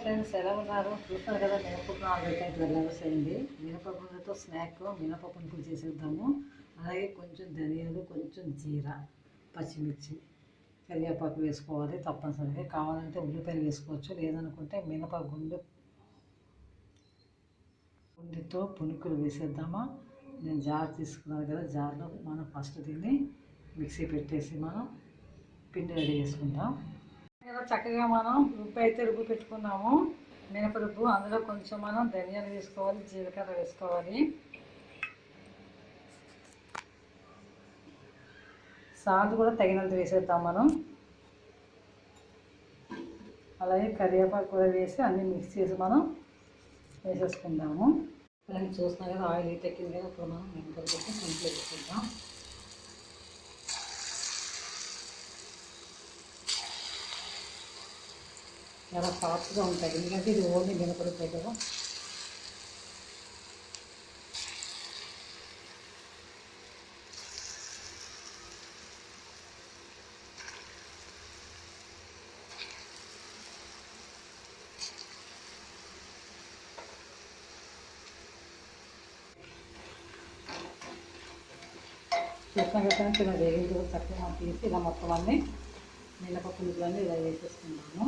Friends ఎలా ఉన్నారు? చూస్తారు కదా మినపప్పు నాలుగైతే ట్వెల్వ్ అవర్స్ అయింది. మినపప్పులతో స్నాక్ మినపప్పును కూడా చేసేద్దాము. అలాగే కొంచెం ధనియాలు కొంచెం జీర పచ్చిమిర్చి కరివేపాకు వేసుకోవాలి తప్పనిసరిగా. కావాలంటే ఉల్లిపాయలు వేసుకోవచ్చు లేదనుకుంటే మినప గుండు గుండెతో పునుకులు వేసేద్దామా? నేను జార్ తీసుకున్నాను కదా జార్లో మనం ఫస్ట్ దీన్ని మిక్సీ పెట్టేసి మనం పిండి రెడీ చేసుకుందాం. చక్కగా మనం రుబ్బు అయితే రుబ్బు పెట్టుకున్నాము. మినప రుబ్బు అందులో కొంచెం మనం ధనియాలు వేసుకోవాలి జీలకర్ర వేసుకోవాలి. సాల్ట్ కూడా తగినంత వేసేద్దాం మనం. అలాగే కరివేపాకు కూడా వేసి అన్నీ మిక్స్ చేసి మనం వేసేసుకుందాము. ఫ్రెండ్స్ చూస్తున్నాం కదా ఆయిల్ ఎక్కింది కదా ఇప్పుడు మనం మినపలు పెట్టి కంప్లీట్ చేసుకుందాం చాలా సాఫ్ట్గా ఉంటాయి. ఎందుకంటే ఇది ఓన్లీ మినపడుతాయి కదా. చూసినా కదా ఇలా వేగింది చక్కగా తీసి ఇలా మొత్తం అన్నీ మినపప్పు ముక్కలన్నీ ఇలా వేసేసుకున్నాను.